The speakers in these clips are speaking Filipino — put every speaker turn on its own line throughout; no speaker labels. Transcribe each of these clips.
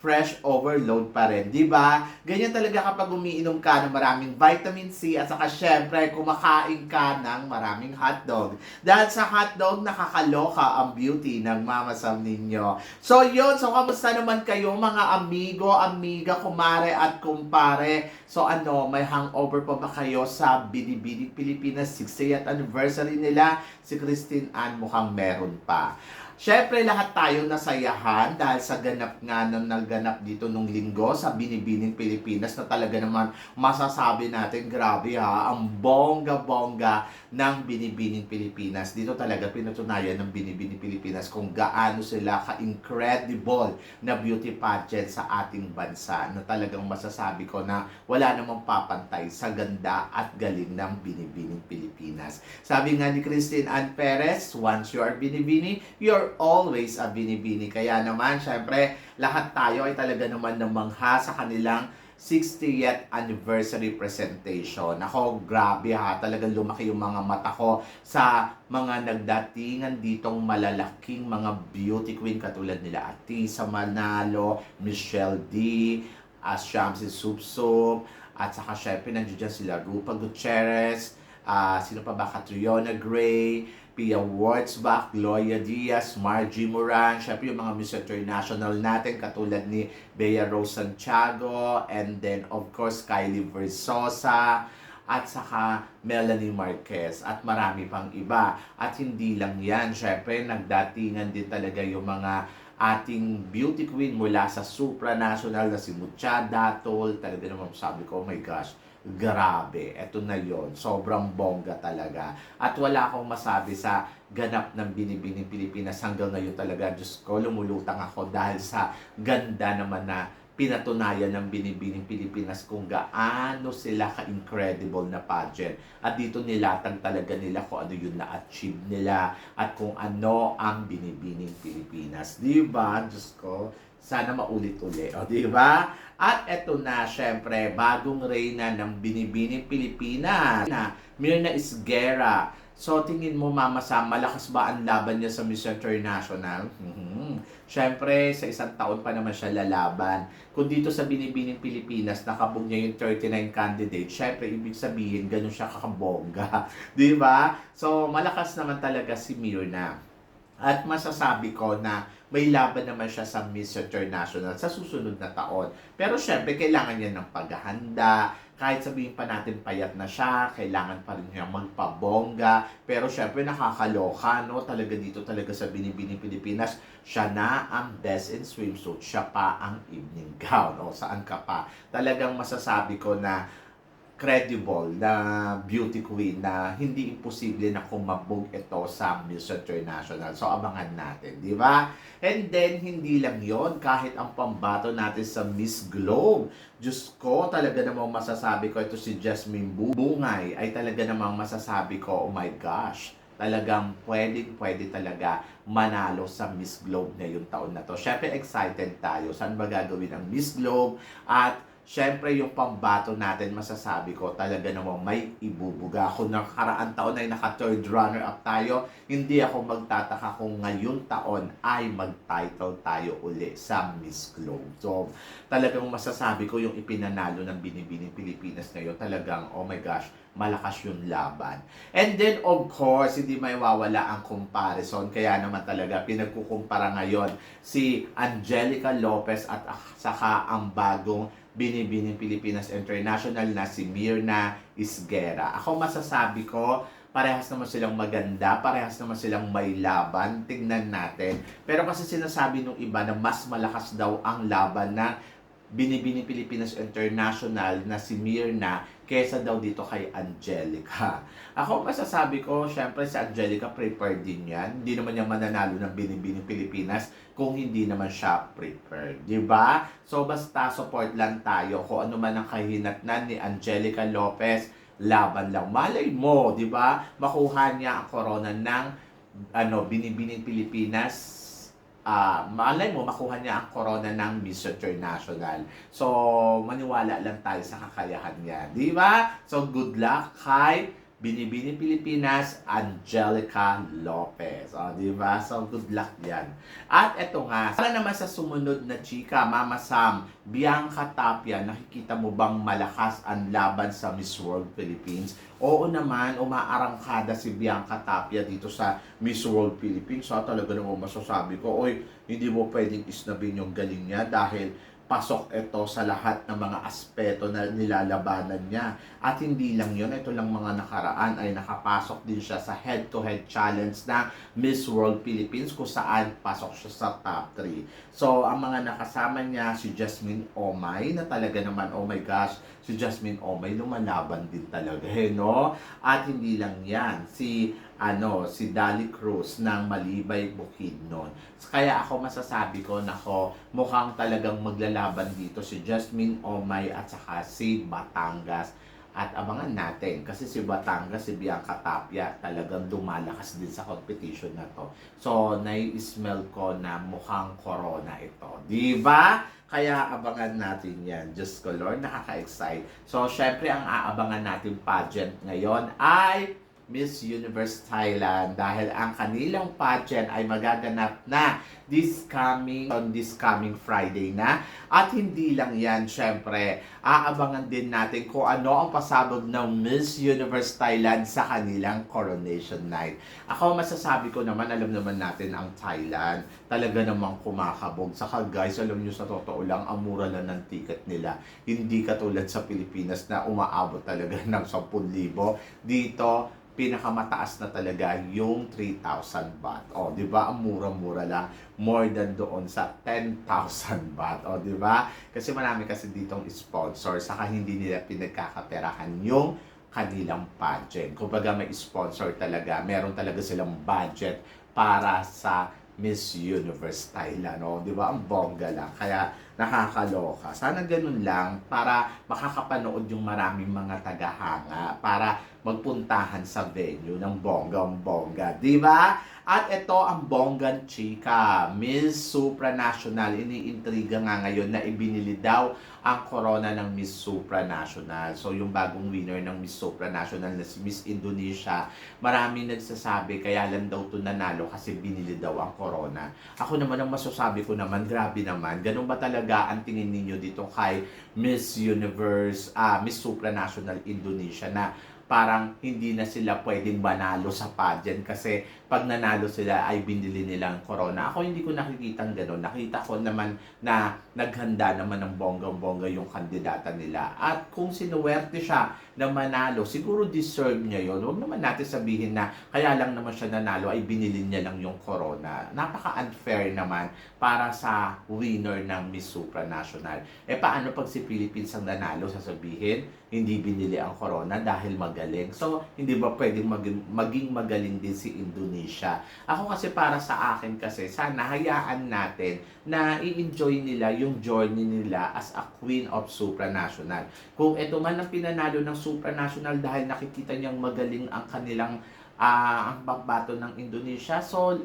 fresh overload pa rin, ba? Ganyan talaga kapag umiinom ka ng maraming vitamin C at saka syempre kumakain ka ng maraming hotdog. Dahil sa hotdog, nakakaloka ang beauty ng Mama Sam ninyo. So yun, so kamusta naman kayo mga amigo, amiga, kumare at kumpare? So ano, may hangover pa ba kayo sa Binibini Pilipinas 60th anniversary nila? Si Christine Ann mukhang meron pa. Siyempre, lahat tayo nasayahan dahil sa ganap nga na naganap dito nung linggo sa Binibining Pilipinas na talaga naman masasabi natin, grabe ha, ang bongga-bongga ng Binibining Pilipinas. Dito talaga pinatunayan ng Binibining Pilipinas kung gaano sila ka-incredible na beauty pageant sa ating bansa na talagang masasabi ko na wala namang papantay sa ganda at galing ng Binibining Pilipinas. Sabi nga ni Christine Ann Perez, once you are Binibini, you're always a Binibini. Kaya naman, syempre, lahat tayo ay talaga naman namangha sa kanilang 60th anniversary presentation. Ako, grabe ha, talagang lumaki yung mga mata ko sa mga nagdatingan ditong malalaking mga beauty queen katulad nila Atisa Manalo, Michelle D, as Shamsi Supsup, at saka syempre nandiyo dyan sila Rupa Gutierrez, ah, sino pa ba, Catriona Gray, Pia Wurtzbach, Gloria Diaz, Margie Moran, syempre yung mga Miss International natin katulad ni Bea Rose Santiago, and then of course Kylie Versosa, at saka Melanie Marquez at marami pang iba. At hindi lang yan, syempre nagdatingan din talaga yung mga ating beauty queen mula sa supranational na si Mucha Datol. Talaga naman sabi ko, oh my gosh, grabe. Eto na yon Sobrang bongga talaga. At wala akong masabi sa ganap ng Binibining Pilipinas hanggang ngayon talaga. Diyos ko, lumulutang ako dahil sa ganda naman na pinatunayan ng Binibining Pilipinas kung gaano sila ka-incredible na pageant. At dito nilatag talaga nila kung ano yung na-achieve nila at kung ano ang Binibining Pilipinas. Di ba? Diyos ko, sana maulit-uli. O, di ba? At eto na, syempre, bagong reyna ng Binibining Pilipinas na Mirna Isguera. So, tingin mo, Mama Sam, malakas ba ang laban niya sa Miss International? Mhm. Siyempre, sa isang taon pa naman siya lalaban. Kung dito sa Binibining Pilipinas, nakabog niya yung 39 candidates, syempre, ibig sabihin, ganun siya kakabongga. Di ba? So, malakas naman talaga si Mirna. At masasabi ko na may laban naman siya sa Miss International sa susunod na taon. Pero syempre, kailangan niya ng paghahanda. Kahit sabihin pa natin payat na siya, kailangan pa rin niya magpabongga. Pero syempre, nakakaloka, no? Talaga dito, talaga sa Binibining Pilipinas, siya na ang best in swimsuit. Siya pa ang evening gown. O, saan ka pa? Talagang masasabi ko na credible na beauty queen na hindi imposible na kumabog ito sa Miss International. So, abangan natin, di ba? And then, hindi lang yon kahit ang pambato natin sa Miss Globe. Diyos ko, talaga namang masasabi ko, ito si Jasmine Bungay, ay talaga namang masasabi ko, oh my gosh, talagang pwedeng pwede talaga manalo sa Miss Globe ngayong taon na to. Syempre excited tayo. Saan ba gagawin ang Miss Globe? At Siyempre, yung pambato natin, masasabi ko, talaga namang may ibubuga. Kung nakaraan taon ay naka-third runner-up tayo, hindi ako magtataka kung ngayon taon ay mag-title tayo uli sa Miss Globe. So, talagang masasabi ko yung ipinanalo ng Binibining Pilipinas ngayon, talagang, oh my gosh, malakas yung laban. And then, of course, hindi may wawala ang comparison. Kaya naman talaga, pinagkukumpara ngayon si Angelica Lopez at saka ang bagong Binibining Pilipinas International na si Mirna Isguera. Ako masasabi ko, parehas naman silang maganda, parehas naman silang may laban, tingnan natin. Pero kasi sinasabi nung iba na mas malakas daw ang laban na Binibini Pilipinas International na si Mirna kesa daw dito kay Angelica. Ako masasabi ko, syempre si Angelica prepared din yan. Hindi naman niya mananalo ng Binibini Pilipinas kung hindi naman siya prepared. ba? So basta support lang tayo kung ano man ang kahinatnan ni Angelica Lopez, laban lang. Malay mo, di ba? Makuha niya ang corona ng ano, Binibining Pilipinas ah malay mo makuha niya ang corona ng Miss International. So, maniwala lang tayo sa kakayahan niya. Di ba? So, good luck kay Binibini Pilipinas, Angelica Lopez. O, di ba? So, good luck yan. At eto nga, para naman sa sumunod na chika, Mama Sam, Bianca Tapia, nakikita mo bang malakas ang laban sa Miss World Philippines? Oo naman, umaarangkada si Bianca Tapia dito sa Miss World Philippines. So, talaga naman masasabi ko, oy, hindi mo pwedeng isnabin yung galing niya dahil pasok ito sa lahat ng mga aspeto na nilalabanan niya. At hindi lang yun, ito lang mga nakaraan ay nakapasok din siya sa head-to-head challenge na Miss World Philippines kung saan pasok siya sa top 3. So, ang mga nakasama niya, si Jasmine Omay, na talaga naman, oh my gosh, si Jasmine Omay lumalaban din talaga, eh, no? At hindi lang yan, si ano, si Dali Cruz ng Malibay Bukidnon. Kaya ako masasabi ko, nako, mukhang talagang maglalaban dito si Jasmine Omay at saka si Batangas. At abangan natin, kasi si Batangas, si Bianca Tapia, talagang lumalakas din sa competition na to. So, nai-smell ko na mukhang corona ito. Di ba? Kaya abangan natin yan. Diyos ko Lord, nakaka-excite. So, syempre, ang aabangan natin pageant ngayon ay Miss Universe Thailand dahil ang kanilang pageant ay magaganap na this coming on this coming Friday na. At hindi lang yan syempre aabangan din natin kung ano ang pasabog ng Miss Universe Thailand sa kanilang coronation night. Ako masasabi ko naman alam naman natin ang Thailand. Talaga namang kumakabog. Saka guys alam nyo sa totoo lang ang mura lang ng ticket nila. Hindi katulad sa Pilipinas na umaabot talaga ng 10,000 dito pinakamataas na talaga yung 3,000 baht. O, di ba? Ang mura-mura lang. More than doon sa 10,000 baht. O, di ba? Kasi marami kasi ditong sponsor, saka hindi nila pinagkakaperahan yung kanilang pageant. Kumbaga may sponsor talaga. Meron talaga silang budget para sa Miss Universe Thailand. O, di ba? Ang bongga lang. Kaya nakakaloka. Sana ganun lang para makakapanood yung maraming mga tagahanga para magpuntahan sa venue ng bonggang-bongga. Di ba? At ito ang bonggan chika. Miss Supranational. Iniintriga nga ngayon na ibinili daw ang corona ng Miss Supranational. So yung bagong winner ng Miss Supranational na si Miss Indonesia, marami nagsasabi kaya lang daw to nanalo kasi binili daw ang corona. Ako naman ang masasabi ko naman, grabe naman. Ganun ba talaga ang tingin ninyo dito kay Miss Universe, ah Miss Supranational Indonesia na parang hindi na sila pwedeng manalo sa pageant kasi pag nanalo sila ay binili nilang corona. Ako hindi ko nakikita ng gano'n. Nakita ko naman na naghanda naman ng bonggang-bongga yung kandidata nila. At kung sinuwerte siya na manalo, siguro deserve niya yon. Huwag naman natin sabihin na kaya lang naman siya nanalo ay binili niya lang yung corona. Napaka-unfair naman para sa winner ng Miss Supranational. Eh paano pag si Philippines ang nanalo, sasabihin, hindi binili ang corona dahil magaling. So, hindi ba pwedeng maging, maging magaling din si Indonesia? Ako kasi para sa akin kasi, sana hayaan natin na i-enjoy nila yung journey nila as a queen of supranational. Kung ito man ang pinanalo ng supranational dahil nakikita niyang magaling ang kanilang ah, ang pagbato ng Indonesia, so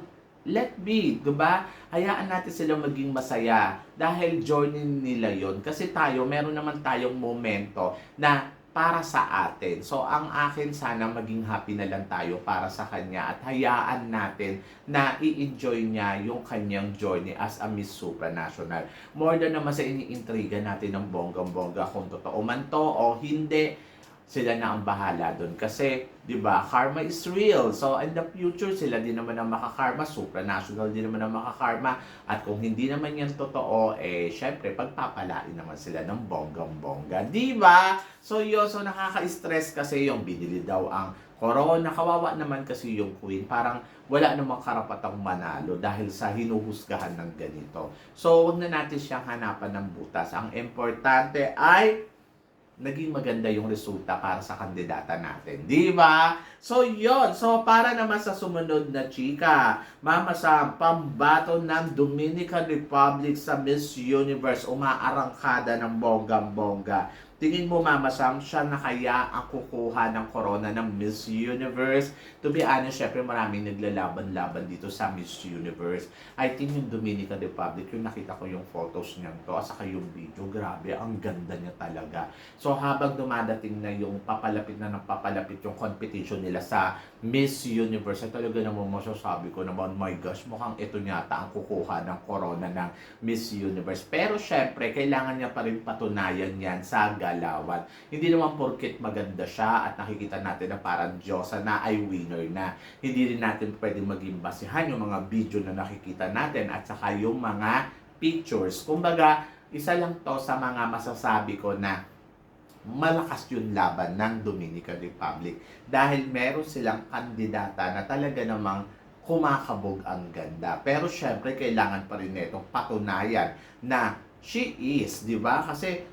let be, 'di ba? Hayaan natin sila maging masaya dahil journey nila 'yon. Kasi tayo, meron naman tayong momento na para sa atin. So, ang akin sana maging happy na lang tayo para sa kanya at hayaan natin na i-enjoy niya yung kanyang journey as a Miss Supranational. More than naman sa iniintriga natin ng bonggang-bongga kung totoo man to o hindi, sila na ang bahala doon. Kasi, di ba, karma is real. So, in the future, sila din naman ang makakarma. Supranational din naman ang makakarma. At kung hindi naman yan totoo, eh, syempre, pagpapalain naman sila ng bonggang-bongga. Di ba? So, yun, so nakaka-stress kasi yung binili daw ang corona. Kawawa naman kasi yung queen. Parang wala namang karapatang manalo dahil sa hinuhusgahan ng ganito. So, wag na natin siyang hanapan ng butas. Ang importante ay naging maganda yung resulta para sa kandidata natin. Di ba? So, yon So, para naman sa sumunod na chika, Mama sa pambato ng Dominican Republic sa Miss Universe, umaarangkada ng bonggang-bongga. Tingin mo, Mama Sam, siya na kaya ang kukuha ng corona ng Miss Universe? To be honest, syempre maraming naglalaban-laban dito sa Miss Universe. I think yung Dominican Republic, yung nakita ko yung photos niyan to, at saka yung video, grabe, ang ganda niya talaga. So habang dumadating na yung papalapit na ng papalapit yung competition nila sa Miss Universe, ay talaga naman masasabi ko naman, my gosh, mukhang ito yata ang kukuha ng corona ng Miss Universe. Pero syempre, kailangan niya pa rin patunayan yan sa galawan. Hindi naman porket maganda siya at nakikita natin na parang Diyosa na ay winner na. Hindi rin natin pwede maging basihan yung mga video na nakikita natin at saka yung mga pictures. Kumbaga, isa lang to sa mga masasabi ko na malakas yung laban ng Dominican Republic dahil meron silang kandidata na talaga namang kumakabog ang ganda. Pero syempre, kailangan pa rin netong patunayan na she is, di ba? Kasi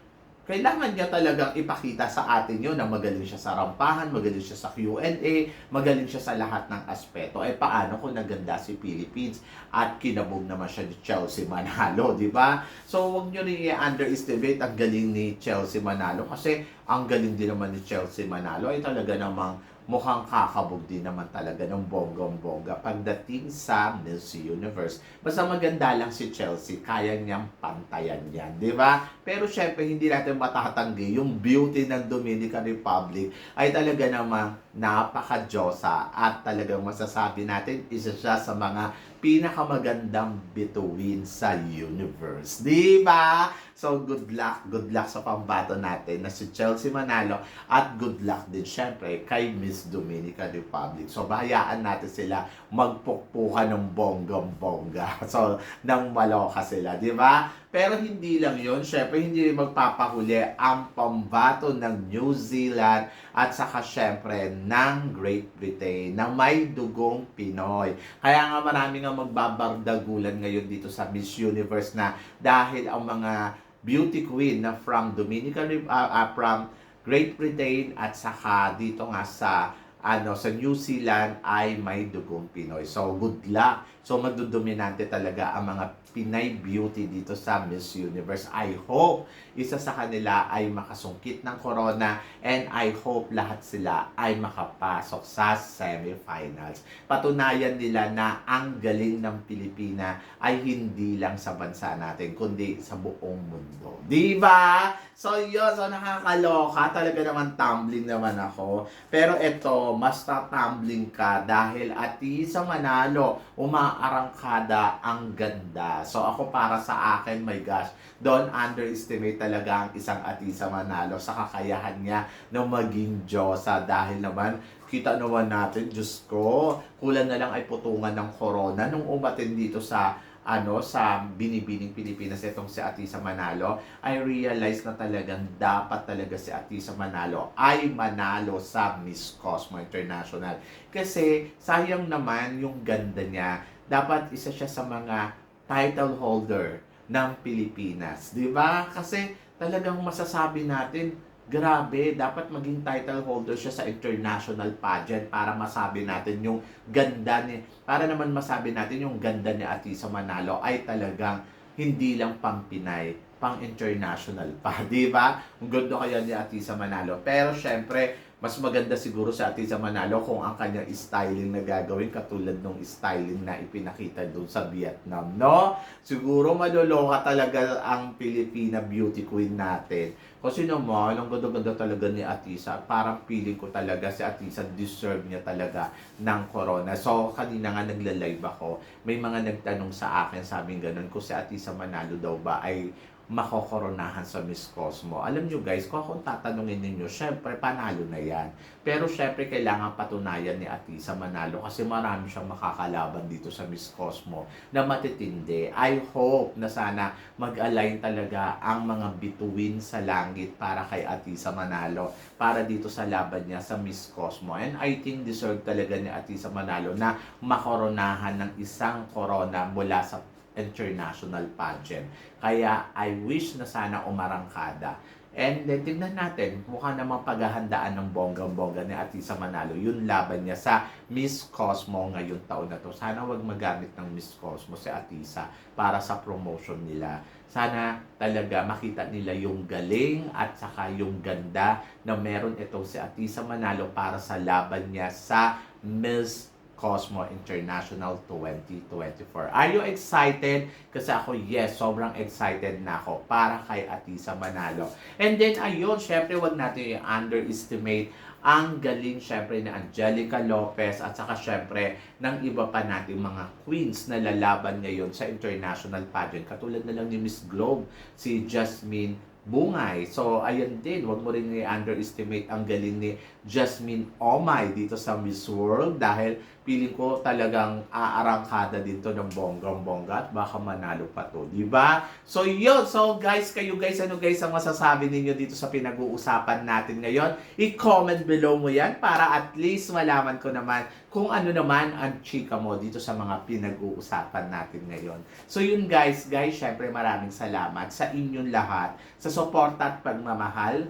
kailangan niya talagang ipakita sa atin yun na magaling siya sa rampahan, magaling siya sa Q&A, magaling siya sa lahat ng aspeto. Eh paano kung naganda si Philippines at kinabog naman siya ni Chelsea Manalo, di ba? So huwag niyo rin i-underestimate ang galing ni Chelsea Manalo kasi ang galing din naman ni Chelsea Manalo ay talaga namang mukhang kakabog din naman talaga ng bonggong-bongga pagdating sa Miss Universe. Basta maganda lang si Chelsea, kaya niyang pantayan yan, di ba? Pero syempre, hindi natin matatanggi yung beauty ng Dominican Republic ay talaga namang napaka-Diyosa at talagang masasabi natin isa siya sa mga pinakamagandang bituin sa universe. Di ba? So, good luck. Good luck sa pambato natin na si Chelsea Manalo at good luck din syempre kay Miss Dominican Republic. So, bahayaan natin sila magpukpukan ng bonggam-bongga. So, nang maloka sila, di ba? Pero hindi lang yon Syempre, hindi magpapahuli ang pambato ng New Zealand at saka syempre ng Great Britain na may dugong Pinoy. Kaya nga marami nga magbabardagulan ngayon dito sa Miss Universe na dahil ang mga beauty queen na from Dominican uh, uh, from Great Britain at saka dito nga sa ano sa New Zealand ay may dugong Pinoy. So good luck. So magdudominante talaga ang mga Pinay beauty dito sa Miss Universe. I hope isa sa kanila ay makasungkit ng corona and I hope lahat sila ay makapasok sa semifinals. Patunayan nila na ang galing ng Pilipina ay hindi lang sa bansa natin kundi sa buong mundo. Di ba? So yun, so nakakaloka. Talaga naman tumbling naman ako. Pero eto, mas tumbling ka dahil ati sa Manalo, umaarangkada ang ganda. So ako para sa akin, my gosh, don't underestimate talaga ang isang Atisa Manalo sa kakayahan niya na maging Diyosa. Dahil naman kita naman natin, Diyos ko, kulang na lang ay putungan ng corona nung umatin dito sa ano sa binibining Pilipinas itong si Atisa Manalo. I realize na talagang dapat talaga si Atisa Manalo ay manalo sa Miss Cosmo International. Kasi sayang naman yung ganda niya. Dapat isa siya sa mga title holder ng Pilipinas. Di ba? Kasi talagang masasabi natin, grabe, dapat maging title holder siya sa international pageant para masabi natin yung ganda ni, para naman masabi natin yung ganda ni Atisa Manalo ay talagang hindi lang pang Pinay, pang international pa, di ba? Ang ganda kaya ni Atisa Manalo. Pero syempre, mas maganda siguro sa Atisa Manalo kung ang kanyang styling na gagawin katulad nung styling na ipinakita doon sa Vietnam, no? Siguro maloloka talaga ang Filipina beauty queen natin. Kasi naman, ang ganda-ganda talaga ni Atisa. Parang feeling ko talaga si Atisa deserve niya talaga ng corona. So, kanina nga nagla-live ako. May mga nagtanong sa akin, sabing ganun, kung si Atisa Manalo daw ba ay makokoronahan sa Miss Cosmo. Alam nyo guys, kung akong tatanungin ninyo, syempre panalo na yan. Pero syempre kailangan patunayan ni Atisa manalo kasi marami siyang makakalaban dito sa Miss Cosmo na matitindi. I hope na sana mag-align talaga ang mga bituin sa langit para kay Atisa manalo para dito sa laban niya sa Miss Cosmo. And I think deserve talaga ni Atisa manalo na makoronahan ng isang corona mula sa international pageant. Kaya I wish na sana umarangkada. And then, tignan natin, mukha namang paghahandaan ng bonggang-bongga ni Atisa Manalo. Yun laban niya sa Miss Cosmo ngayong taon na to. Sana wag magamit ng Miss Cosmo si Atisa para sa promotion nila. Sana talaga makita nila yung galing at saka yung ganda na meron itong si Atisa Manalo para sa laban niya sa Miss Cosmo International 2024. Are you excited? Kasi ako, yes, sobrang excited na ako para kay Atisa Manalo. And then, ayun, syempre, wag natin i-underestimate ang galing syempre ni Angelica Lopez at saka syempre ng iba pa nating mga queens na lalaban ngayon sa international pageant. Katulad na lang ni Miss Globe, si Jasmine Bungay. So, ayan din, wag mo rin i-underestimate ang galing ni Jasmine Omay dito sa Miss World dahil feeling ko talagang aarangkada dito ng bonggang-bongga at baka manalo pa to, di ba? So, yun. So, guys, kayo guys, ano guys ang masasabi ninyo dito sa pinag-uusapan natin ngayon? I-comment below mo yan para at least malaman ko naman kung ano naman ang chika mo dito sa mga pinag-uusapan natin ngayon. So, yun guys, guys, syempre maraming salamat sa inyong lahat sa suporta at pagmamahal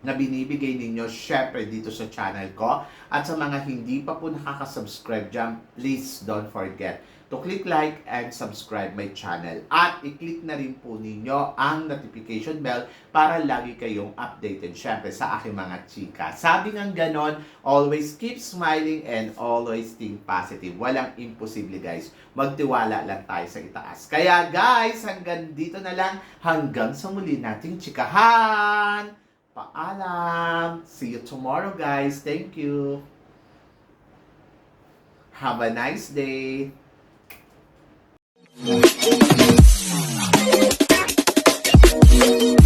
na binibigay ninyo syempre dito sa channel ko. At sa mga hindi pa po nakaka-subscribe dyan, please don't forget to click like and subscribe my channel. At i-click na rin po ninyo ang notification bell para lagi kayong updated syempre sa aking mga chika. Sabi ng ganon, always keep smiling and always think positive. Walang imposible guys. Magtiwala lang tayo sa itaas. Kaya guys, hanggang dito na lang. Hanggang sa muli nating chikahan! Paalam! See you tomorrow, guys. Thank you. Have a nice day.
Thank you.